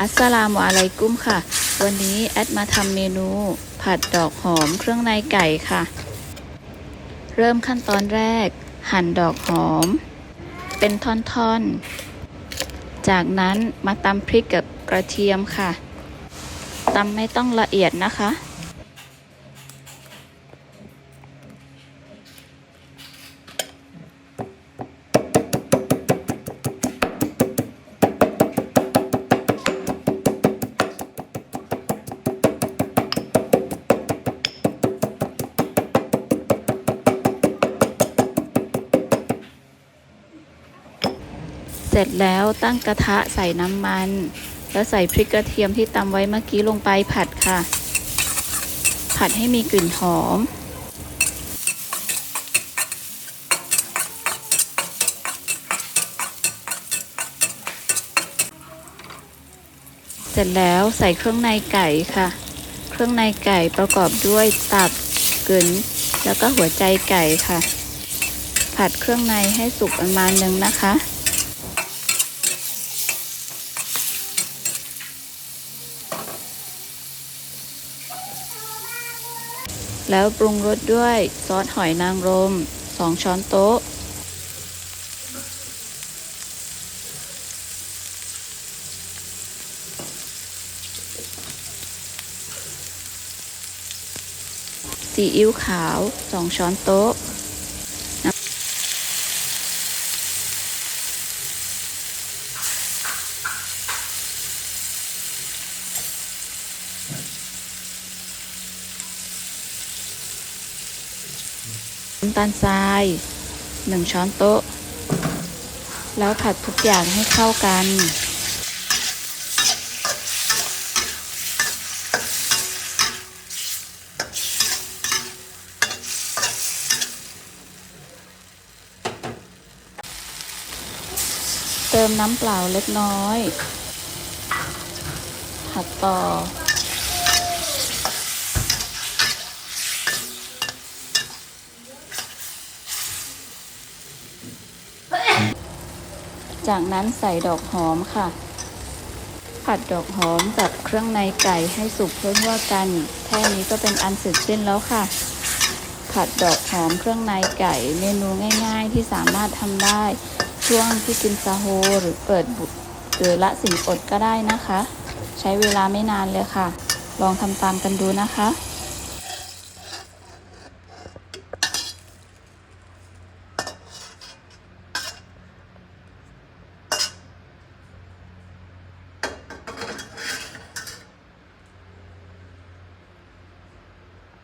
อัสลามุอะลัยกุ้มค่ะ วันนี้แอดมาทำเมนู ผัดดอกหอมเครื่องในไก่ค่ะ เริ่มขั้นตอนแรก หั่นดอกหอม เป็นท่อนๆ จากนั้นมาตำพริกกับกระเทียมค่ะตำไม่ต้องละเอียดนะคะ เสร็จแล้วตั้งกระทะใส่น้ำมัน แล้วใส่พริกกระเทียมที่ตำไว้เมื่อกี้ลงไปผัดค่ะ ผัดให้มีกลิ่นหอม เสร็จแล้วใส่เครื่องในไก่ค่ะ เครื่องในไก่ประกอบด้วยตับกึ๋นแล้วก็หัวใจไก่ค่ะ ผัดเครื่องในให้สุกประมาณนึงนะคะ แล้วปรุงรสด้วยซอสหอยนางรม 2 ช้อนโต๊ะ ซีอิ๊วขาว 2 ช้อนโต๊ะ น้ำตาลทราย 1 ช้อนโต๊ะ แล้วผัดทุกอย่างให้เข้ากันเติมน้ำเปล่าเล็กน้อย ผัดต่อ จากนั้นใส่ดอกหอมค่ะ ผัดดอกหอมกับเครื่องในไก่ให้สุกทั่วๆกัน แค่นี้ก็เป็นอันเสร็จสิ้นแล้วค่ะ ผัดดอกหอมเครื่องในไก่เมนูง่ายๆ ที่สามารถทำได้ ช่วงที่กินซาโฮหรือเปิดบุหรือละสินอดก็ได้นะคะ ใช้เวลาไม่นานเลยค่ะ ลองทำตามกันดูนะคะ